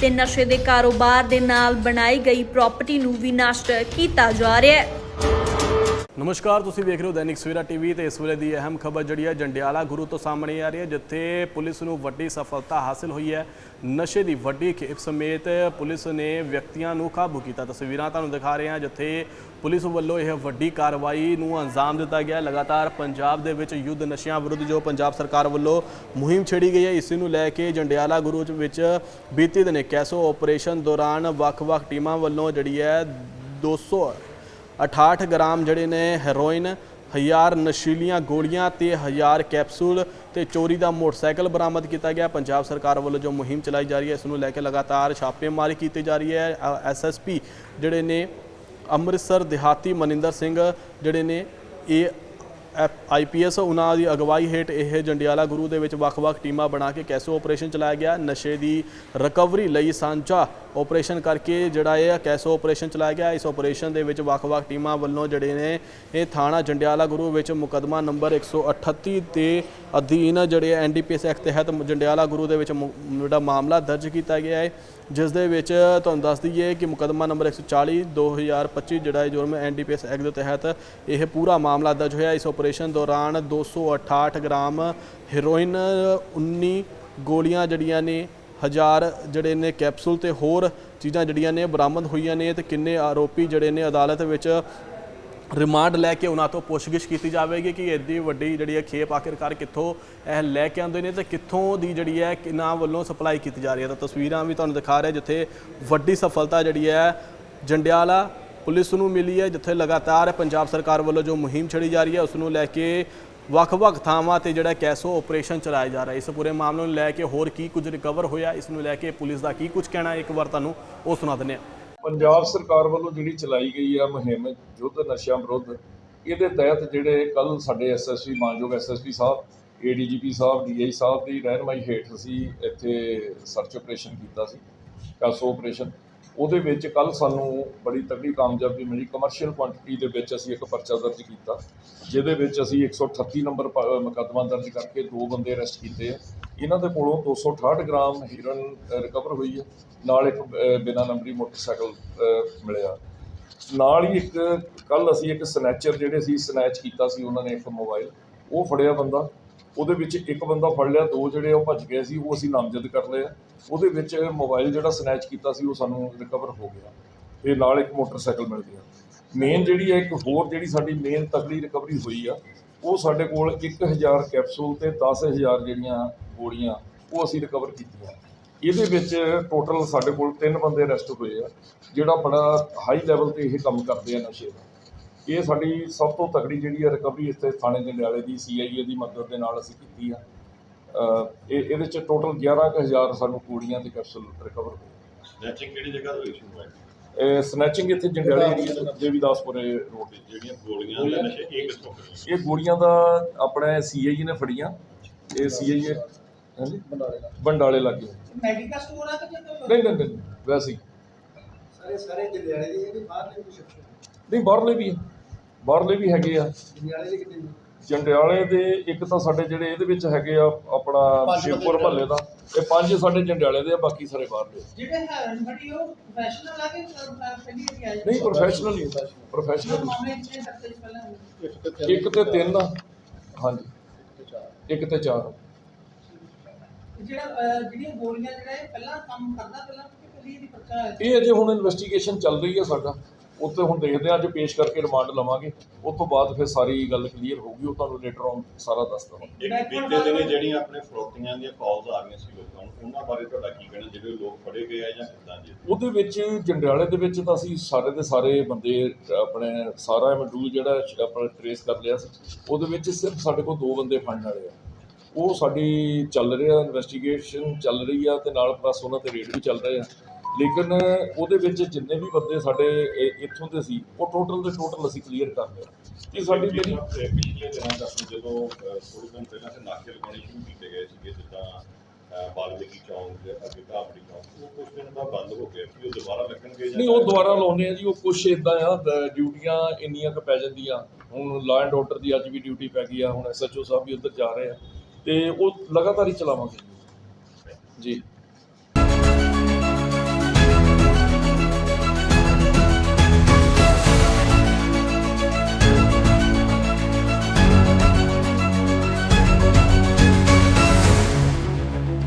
ਤੇ ਨਸ਼ੇ ਦੇ ਕਾਰੋਬਾਰ ਦੇ ਨਾਲ ਬਣਾਈ ਗਈ ਪ੍ਰਾਪਰਟੀ ਨੂੰ ਵੀ ਨਸ਼ਟ ਕੀਤਾ ਜਾ ਰਿਹਾ ਹੈ। ਨਮਸਕਾਰ, ਤੁਸੀਂ ਵੇਖ ਰਹੇ ਹੋ ਦੈਨਿਕ ਸਵੇਰਾ ਟੀਵੀ ਤੇ ਇਸ ਵੇਲੇ ਦੀ ਅਹਿਮ ਖਬਰ ਜਿਹੜੀ ਹੈ, ਜੰਡਿਆਲਾ ਗੁਰੂ ਤੋਂ ਸਾਹਮਣੇ ਆ ਰਹੀ ਹੈ, ਜਿੱਥੇ ਪੁਲਿਸ ਨੂੰ ਵੱਡੀ ਸਫਲਤਾ ਹਾਸਲ ਹੋਈ ਹੈ। ਨਸ਼ੇ ਦੀ ਵੱਡੀ ਖੇਪ ਸਮੇਤ ਪੁਲਿਸ ਨੇ ਵਿਅਕਤੀਆਂ ਨੂੰ ਕਾਬੂ ਕੀਤਾ। ਤਸਵੀਰਾਂ ਤੁਹਾਨੂੰ ਦਿਖਾ ਰਹੇ ਹਾਂ, ਜਿੱਥੇ ਪੁਲਿਸ ਵੱਲੋਂ ਇਹ ਵੱਡੀ ਕਾਰਵਾਈ ਨੂੰ ਅੰਜਾਮ ਦਿੱਤਾ ਗਿਆ ਲਗਾਤਾਰ ਪੰਜਾਬ ਦੇ ਵਿੱਚ ਯੁੱਧ ਨਸ਼ਿਆਂ ਵਿਰੁੱਧ ਜੋ ਪੰਜਾਬ ਸਰਕਾਰ ਵੱਲੋਂ ਮੁਹਿੰਮ ਛੇੜੀ ਗਈ ਹੈ, ਇਸ ਨੂੰ ਲੈ ਕੇ ਜੰਡਿਆਲਾ ਗੁਰੂ ਵਿੱਚ ਬੀਤੀ ਦਿਨ ਕੈਸੋ ਆਪਰੇਸ਼ਨ ਦੌਰਾਨ ਵੱਖ-ਵੱਖ ਟੀਮਾਂ ਵੱਲੋਂ ਜਿਹੜੀ ਹੈ 200 68 ਗ੍ਰਾਮ ਜਿਹੜੇ ਨੇ ਹੈਰੋਇਨ, ਹਜ਼ਾਰ ਨਸ਼ੀਲੀਆਂ ਗੋਲੀਆਂ ਤੇ ਹਜ਼ਾਰ ਕੈਪਸੂਲ ਤੇ ਚੋਰੀ ਦਾ ਮੋਟਰਸਾਈਕਲ ਬਰਾਮਦ ਕੀਤਾ ਗਿਆ। ਪੰਜਾਬ ਸਰਕਾਰ ਵੱਲੋਂ ਜੋ ਮੁਹਿੰਮ ਚਲਾਈ ਜਾ ਰਹੀ ਹੈ, ਇਸ ਨੂੰ ਲੈ ਕੇ ਲਗਾਤਾਰ ਛਾਪੇਮਾਰੀ ਕੀਤੀ ਜਾ ਰਹੀ ਹੈ। ਐਸਐਸਪੀ ਜਿਹੜੇ ਨੇ ਅੰਮ੍ਰਿਤਸਰ, ਦਿਹਾਤੀ ਮਨਿੰਦਰ ਸਿੰਘ ਜਿਹੜੇ ਨੇ, ਇਹ ਆਈਪੀਐਸ ਉਹਨਾਂ ਦੀ ਅਗਵਾਈ ਹੇਠ ਇਹ ਜੰਡਿਆਲਾ ਗੁਰੂ ਦੇ ਵਿੱਚ ਵੱਖ-ਵੱਖ ਟੀਮਾਂ ਬਣਾ ਕੇ ਕੈਸੋ ਆਪਰੇਸ਼ਨ ਚਲਾਇਆ ਗਿਆ। ਨਸ਼ੇ ਦੀ ਰਿਕਵਰੀ ਲਈ ਸਾਂਝਾ ਆਪਰੇਸ਼ਨ ਕਰਕੇ ਜਿਹੜਾ ਇਹ ਕੈਸੋ ਆਪਰੇਸ਼ਨ ਚਲਾਇਆ ਗਿਆ। ਇਸ ਆਪਰੇਸ਼ਨ ਦੇ ਵਿੱਚ ਵੱਖ-ਵੱਖ ਟੀਮਾਂ ਵੱਲੋਂ ਜਿਹੜੇ ਨੇ, ਇਹ ਥਾਣਾ ਜੰਡਿਆਲਾ ਗੁਰੂ ਵਿੱਚ ਮੁਕਦਮਾ ਨੰਬਰ 138 ਦੇ ਅਧੀਨ ਜਿਹੜੇ ਐਨਡੀਪੀਐਸ ਐਕਟ ਤਹਿਤ ਜੰਡਿਆਲਾ ਗੁਰੂ ਦੇ ਵਿੱਚ ਜਿਹੜਾ ਮਾਮਲਾ ਦਰਜ ਕੀਤਾ ਗਿਆ ਹੈ। ਜਿਸ ਦੇ ਵਿੱਚ ਤੁਹਾਨੂੰ ਦੱਸ ਦਈਏ ਕਿ ਮੁਕਦਮਾ ਨੰਬਰ 140 2025 ਜਿਹੜਾ ਹੈ ਜੁਰਮ ਐਨਡੀਪੀਐਸ ਐਕਟ ਦੇ ਤਹਿਤ ਇਹ ਪੂਰਾ ਮਾਮਲਾ ਦਰਜ ਹੋਇਆ। ਇਸ ਆਪਰੇਸ਼ਨ ਦੌਰਾਨ 268 ਗ੍ਰਾਮ ਹੈਰੋਇਨ 19 ਗੋਲੀਆਂ ਜਿਹੜੀਆਂ ਨੇ ਹਜ਼ਾਰ ਜਿਹੜੇ ਨੇ ਕੈਪਸੂਲ ਤੇ ਹੋਰ ਚੀਜ਼ਾਂ ਜਿਹੜੀਆਂ ਨੇ ਬਰਾਮਦ ਹੋਈਆਂ ਨੇ ਤੇ ਕਿੰਨੇ ਆਰੋਪੀ ਜਿਹੜੇ ਨੇ ਅਦਾਲਤ ਵਿੱਚ ਰਿਮਾਂਡ ਲੈ ਕੇ ਉਹਨਾਂ ਤੋਂ ਪੁੱਛਗਿੱਛ ਕੀਤੀ ਜਾਵੇਗੀ ਕਿ ਐਡੀ ਵੱਡੀ ਜਿਹੜੀ ਹੈ ਖੇਪ ਆਖਿਰਕਾਰ ਕਿੱਥੋਂ ਇਹ ਲੈ ਕੇ ਆਉਂਦੇ ਨੇ ਤੇ ਕਿੱਥੋਂ ਦੀ ਜਿਹੜੀ ਹੈ ਕਿਨਾਂ ਵੱਲੋਂ ਸਪਲਾਈ ਕੀਤੀ ਜਾ ਰਹੀ ਹੈ। ਤਾਂ ਤਸਵੀਰਾਂ ਵੀ ਤੁਹਾਨੂੰ ਦਿਖਾ ਰਿਹਾ ਜਿੱਥੇ ਵੱਡੀ ਸਫਲਤਾ ਜਿਹੜੀ ਹੈ ਜੰਡਿਆਲਾ ਪੁਲਿਸ ਨੂੰ ਮਿਲੀ ਹੈ, ਜਿੱਥੇ ਲਗਾਤਾਰ ਪੰਜਾਬ ਸਰਕਾਰ ਵੱਲੋਂ ਜੋ ਮੁਹਿੰਮ ਛੜੀ ਜਾ ਰਹੀ ਹੈ, ਉਸ ਨੂੰ ਲੈ ਕੇ ਵੱਖ-ਵੱਖ ਥਾਵਾਂ ਤੇ ਜਿਹੜਾ ਕੈਸੋ ਆਪਰੇਸ਼ਨ ਚਲਾਇਆ ਜਾ ਰਿਹਾ ਇਸ ਪੂਰੇ ਮਾਮਲੇ ਨੂੰ ਲੈ ਕੇ ਹੋਰ ਕੀ ਕੁਝ ਰਿਕਵਰ ਹੋਇਆ, ਇਸ ਨੂੰ ਲੈ ਕੇ ਪੁਲਿਸ ਦਾ ਕੀ ਕੁਝ ਕਹਿਣਾ ਇੱਕ ਵਾਰ ਤੁਹਾਨੂੰ ਉਹ ਸੁਣਾ ਦਿੰਦੇ ਹਾਂ। ਪੰਜਾਬ ਸਰਕਾਰ ਵੱਲੋਂ ਜਿਹੜੀ ਚਲਾਈ ਗਈ ਆ ਮੁਹਿੰਮ ਯੁੱਧ ਨਸ਼ਿਆਂ ਵਿਰੁੱਧ, ਇਹਦੇ ਤਹਿਤ ਜਿਹੜੇ ਕੱਲ ਸਾਡੇ ਐਸਐਸਪੀ ਮਾਨਯੋਗ SSP sahib ADGP sahib DI sahib ਦੀ ਰਹਿਨਮਾਈ ਹੇਠ ਅਸੀਂ ਇੱਥੇ ਸਰਚ ਆਪਰੇਸ਼ਨ ਕੀਤਾ ਸੀ, ਕੈਸੋ ਆਪਰੇਸ਼ਨ ਉਹਦੇ ਵਿੱਚ ਕੱਲ ਸਾਨੂੰ ਬੜੀ ਤਕੜੀ ਕਾਮਯਾਬੀ ਮਿਲੀ। ਕਮਰਸ਼ੀਅਲ ਕੁਆਂਟੀਟੀ ਦੇ ਵਿੱਚ ਅਸੀਂ ਇੱਕ ਪਰਚਾ ਦਰਜ ਕੀਤਾ ਜਿਹਦੇ ਵਿੱਚ ਅਸੀਂ 138 ਨੰਬਰ ਮੁਕੱਦਮਾ ਦਰਜ ਕਰਕੇ ਦੋ ਬੰਦੇ ਅਰੈਸਟ ਕੀਤੇ ਆ। ਇਹਨਾਂ ਦੇ ਕੋਲੋਂ 268 ਗ੍ਰਾਮ ਹੀਰੋਇਨ ਰਿਕਵਰ ਹੋਈ ਹੈ ਨਾਲ ਇੱਕ ਅ, ਬਿਨਾਂ ਨੰਬਰੀ ਮੋਟਰਸਾਈਕਲ ਮਿਲਿਆ। ਨਾਲ ਹੀ ਇੱਕ ਕੱਲ ਅਸੀਂ ਇੱਕ ਸਨੈਚਰ ਜਿਹੜੇ ਸੀ ਸਨੈਚ ਕੀਤਾ ਸੀ ਉਹਨਾਂ ਨੇ ਇੱਕ ਮੋਬਾਈਲ ਉਹ ਫੜਿਆ ਬੰਦਾ। ਉਹਦੇ ਵਿੱਚ ਇੱਕ ਬੰਦਾ ਫੜ ਲਿਆ, ਦੋ ਜਿਹੜੇ ਉਹ ਭੱਜ ਗਏ ਸੀ, ਉਹ ਅਸੀਂ ਨਾਮਜ਼ਦ ਕਰ ਲਏ ਉਹਦੇ ਵਿੱਚ ਮੋਬਾਈਲ ਜਿਹੜਾ ਸਨੈਚ ਕੀਤਾ ਸੀ, ਉਹ ਸਾਨੂੰ ਰਿਕਵਰ ਹੋ ਗਿਆ। ਤੇ ਨਾਲ ਇੱਕ ਮੋਟਰਸਾਈਕਲ ਮਿਲ ਗਿਆ। ਮੇਨ ਜਿਹੜੀ ਹੈ, ਇੱਕ ਹੋਰ ਜਿਹੜੀ ਸਾਡੀ ਮੇਨ ਤਕੜੀ ਰਿਕਵਰੀ ਹੋਈ ਆ, ਉਹ ਸਾਡੇ ਕੋਲ 1000 ਕੈਪਸੂਲ ਤੇ 10000 ਜਿਹੜੀਆਂ ਗੋਲੀਆਂ, ਉਹ ਅਸੀਂ ਰਿਕਵਰ ਕੀਤੀਆਂ। ਇਹਦੇ ਵਿੱਚ ਟੋਟਲ ਸਾਡੇ ਕੋਲ ਤਿੰਨ ਬੰਦੇ ਅਰੈਸਟ ਹੋਏ ਆ, ਜਿਹੜਾ ਬੜਾ ਹਾਈ ਲੈਵਲ ਤੇ ਇਹ ਕੰਮ ਕਰਦੇ ਆ ਨਸ਼ੇ ਦਾ। ਇਹ ਸਾਡੀ ਸਭ ਤੋਂ ਤਕੜੀ ਜਿਹੜੀ ਹੈ ਰਿਕਵਰੀ ਇੱਥੇ ਥਾਣੇ ਜੰਡਿਆਲੇ ਦੀ ਸੀਆਈਏ ਦੀ ਮਦਦ ਦੇ ਨਾਲ ਅਸੀਂ ਕੀਤੀ ਆ। ਇਹ ਇਹਦੇ ਚ ਟੋਟਲ 11000 ਸਾਨੂੰ ਗੋਲੀਆਂ ਤੇ ਕੈਪਸੂਲ ਰਿਕਵਰ ਹੋਏ। ਸਨੈਚਿੰਗ ਕਿਹੜੀ ਜਗ੍ਹਾ ਤੋਂ ਹੋਈ ਸ਼ੁਰੂ ਹੈ ਇਹ ਸਨੈਚਿੰਗ ਇੱਥੇ ਜੰਡਿਆਲੇ ਏਰੀਆ ਦੇਵੀਦਾਸਪੁਰੇ ਰੋਡ ਤੇ। ਜਿਹੜੀਆਂ ਗੋਲੀਆਂ ਦੇ ਨਸ਼ੇ ਇਹ ਕਿੱਥੋਂ ਇਹ ਗੋਲੀਆਂ ਦਾ ਆਪਣੇ ਸੀਆਈਏ ਨੇ ਫੜੀਆਂ। ਇਹ ਸੀਆਈਏ ਹਾਂਜੀ? ਬੰਡਾਲੇ ਲੱਗੇ ਮੈਡੀਕਲ ਸਟੋਰ ਆ ਕਿ ਨਹੀਂ ਨਹੀਂ ਨਹੀਂ ਵੈਸੇ ਹੀ। ਸਾਰੇ ਸਾਰੇ ਜਲਿਆਲੇ ਦੇ ਇਹ ਬਾਹਰ ਦੇ ਕੁਝ ਨਹੀਂ ਬਾਹਰਲੇ ਵੀ ਆ। ਬਾਹਰਲੇ ਵੀ ਹੈਗੇ ਆ। ਜਲਿਆਲੇ ਦੇ ਕਿੰਨੇ ਨੇ? ਜੰਡਿਆਲੇ ਦੇ ਇੱਕ ਤਾਂ ਸਾਡੇ ਜਿਹੜੇ ਇਹਦੇ ਵਿੱਚ ਹੈਗੇ ਆ ਆਪਣਾ ਪੰਜ ਸ਼ਿਵਪੁਰ ਬੰਦੇ ਮਹੱਲੇ ਦਾ। ਇਹ ਪੰਜ ਸਾਡੇ ਜੰਡਿਆਲੇ ਦੇ ਆ ਬਾਕੀ ਸਾਰੇ ਬਾਹਰਲੇ। ਜਿਹੜੇ ਹੈਰਨ ਫੜੀ ਉਹ ਪ੍ਰੋਫੈਸ਼ਨਲ ਆ ਕੇ ਅਹ, ਪਹਿਲੀ ਵਾਰੀ ਆਏ? ਨਹੀਂ ਪ੍ਰੋਫੈਸ਼ਨਲ ਹੀ। ਉਹ ਪ੍ਰੋਫੈਸ਼ਨਲ ਮਾਮਲੇ ਕਿੰਨੇ ਤੱਕ ਪਹਿਲਾਂ ਹੋਏ? ਇੱਕ ਤੇ ਤਿੰਨ। ਆ। ਹਾਂਜੀ। ਇੱਕ ਤੇ ਚਾਰ। ਜਿਹੜਾ ਅਹ, ਜਿਹੜੀਆਂ ਗੋਲੀਆਂ ਜਿਹੜਾ ਇਹ ਪਹਿਲਾਂ ਕੰਮ ਕਰਦਾ ਪਹਿਲਾਂ ਕਿ ਪਹਿਲੀ ਦੀ ਪਰਚਾ ਹੈ ਇਹ ਅਜੇ ਹੁਣ ਇਨਵੈਸਟੀਗੇਸ਼ਨ ਚੱਲ ਰਹੀ ਹੈ ਸਾਡਾ। ਉੱਥੇ ਹੁਣ ਦੇਖਦੇ ਹਾਂ ਅੱਜ ਪੇਸ਼ ਕਰਕੇ ਰਿਮਾਂਡ ਲਵਾਂਗੇ। ਉਸ ਤੋਂ ਬਾਅਦ ਫਿਰ ਸਾਰੀ ਗੱਲ ਕਲੀਅਰ ਹੋਊਗੀ ਉਹ ਤੁਹਾਨੂੰ ਲੇਟਰ ਔਨ ਸਾਰਾ ਦੱਸ ਦਵਾਂਗੇ। ਇੱਕ ਬੀਤੇ ਦਿਨੇ ਜਿਹੜੀਆਂ ਆਪਣੇ ਫਰੋਤੀਆਂ ਦੀਆਂ ਕਾਲਸ ਆ ਰਹੀਆਂ ਸੀ ਲੋਕਾਂ ਨੂੰ ਉਹਨਾਂ ਬਾਰੇ ਤੁਹਾਡਾ ਕੀ ਕਹਿਣਾ? ਜਿਹੜੇ ਲੋਕ ਫੜੇ ਗਏ ਆ ਜਾਂ ਕਿੱਦਾਂ ਜੀ? ਉਹਦੇ ਵਿੱਚ ਜੰਡਿਆਲੇ ਦੇ ਵਿੱਚ ਤਾਂ ਅਸੀਂ ਸਾਰੇ ਦੇ ਸਾਰੇ ਬੰਦੇ ਆਪਣੇ ਸਾਰਾ ਮਡੂਲ ਜਿਹੜਾ ਆਪਣਾ ਟ੍ਰੇਸ ਕਰ ਲਿਆ ਸੀ ਉਹਦੇ ਵਿੱਚ ਸਿਰਫ ਸਾਡੇ ਕੋਲ ਦੋ ਬੰਦੇ ਫੜਨ ਵਾਲੇ ਆ। ਉਹ ਸਾਡੀ ਚੱਲ ਰਿਹਾ ਇਨਵੈਸਟੀਗੇਸ਼ਨ ਚੱਲ ਰਹੀ ਆ ਤੇ ਨਾਲ ਪਲੱਸ ਉਹਨਾਂ ਤੇ ਰੇਡ ਵੀ ਚੱਲ ਰਹੇ ਆ। ਲੇਕਿਨ ਉਹਦੇ ਵਿੱਚ ਜਿੰਨੇ ਵੀ ਬੰਦੇ ਸਾਡੇ ਇ- ਇੱਥੋਂ ਦੇ ਸੀ ਉਹ ਟੋਟਲ ਦੇ ਟੋਟਲ ਅਸੀਂ ਕਲੀਅਰ ਕਰ ਲਏ ਇਹ ਸਾਡੀ ਮੇਰੀ ਪਿਛਲੇ ਦਿਨਾਂ ਤੱਕ ਜਦੋਂ ਥੋੜ੍ਹੇ ਦਿਨ ਪਹਿਲਾਂ ਤੇ ਨਾਕੇ ਲਗਾਉਣੇ ਸ਼ੁਰੂ ਕੀਤੇ ਗਏ ਸੀਗੇ ਜਿੱਦਾਂ ਅਹ, ਬਾਲਮੀਕੀ ਚੌਂਕ ਦੇ ਅੱਗੇ ਘਾਬੜੀ ਚੌਂਕ ਉਹ ਕੁਝ ਦਿਨ ਬਾਅਦ ਬੰਦ ਹੋ ਗਏ ਕਿ ਉਹ ਦੁਬਾਰਾ ਲੱਗਣਗੇ ਨਹੀਂ ਉਹ ਦੁਬਾਰਾ ਲਾਉਂਦੇ ਆ ਜੀ ਉਹ ਕੁਛ ਇਦਾਂ ਆ ਡਿਊਟੀਆਂ ਇੰਨੀਆਂ ਕੁ ਪੈ ਜਾਂਦੀਆਂ। ਹੁਣ ਲਾ ਐਂਡ ਆਰਡਰ ਦੀ ਅੱਜ ਵੀ ਡਿਊਟੀ ਪੈ ਗਈ ਆ ਹੁਣ ਐਸਐਚਓ ਸਾਹਿਬ ਵੀ ਉੱਧਰ ਜਾ ਰਹੇ ਆ। ਤੇ ਉਹ ਲਗਾਤਾਰ ਹੀ ਚਲਾਵਾਂਗੇ। ਜੀ।